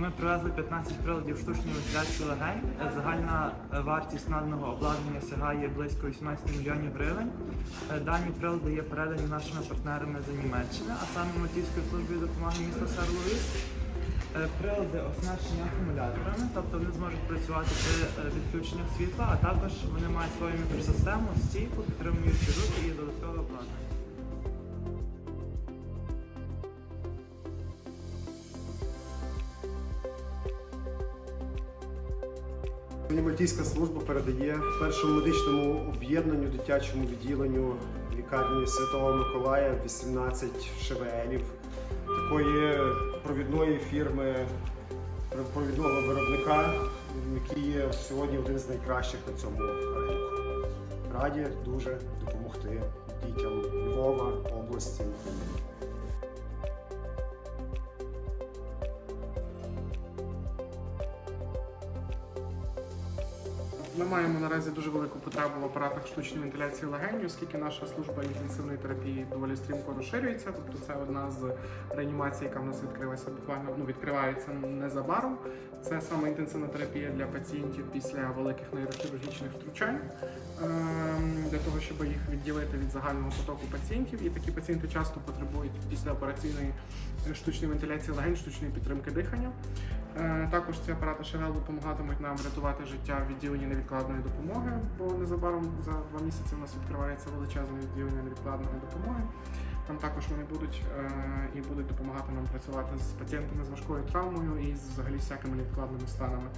Ми привезли 15 приладів штучної вентиляції легень. Е, Загальна е, вартість наданого обладнання сягає близько 18 мільйонів гривень. Е, Дані прилади є передані нашими партнерами з Німеччини, а саме Мальтійською службою допомоги міста Серловіс. Е, Прилади оснащені акумуляторами, тобто вони зможуть працювати при відключеннях світла, а також вони мають свою мікросистему, стійку, підтримуючи руки і додаткове Мальтійська служба передає першому медичному об'єднанню дитячому відділенню лікарні Святого Миколая 18 ШВЛів такої провідної фірми, провідного виробника, який є сьогодні один з найкращих на цьому ринку. Раді дуже допомогти дітям Львова, області. Ми маємо наразі дуже велику потребу в апаратах штучної вентиляції легенів, оскільки наша служба інтенсивної терапії доволі стрімко розширюється. Тобто це одна з реанімацій, яка в нас відкрилася буквально ну відкривається незабаром. Це саме інтенсивна терапія для пацієнтів після великих нейрохірургічних втручань ем, для того, щоб їх відділити від загального потоку пацієнтів. І такі пацієнти часто потребують після операційної е, штучної вентиляції легень, штучної підтримки дихання. Також ці апарати ШВЛ допомагатимуть нам рятувати життя в відділенні невідкладної допомоги, бо незабаром за два місяці у нас відкривається величезне відділення невідкладної допомоги. Там також вони будуть е, і будуть допомагати нам працювати з пацієнтами з важкою травмою і з взагалі всякими невідкладними станами.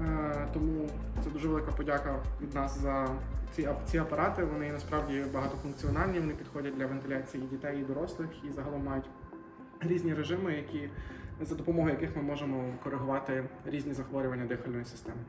Е, Тому це дуже велика подяка від нас за ці, ці апарати. Вони насправді багатофункціональні, вони підходять для вентиляції і дітей, і дорослих, і загалом мають різні режими, які за допомогою яких ми можемо коригувати різні захворювання дихальної системи.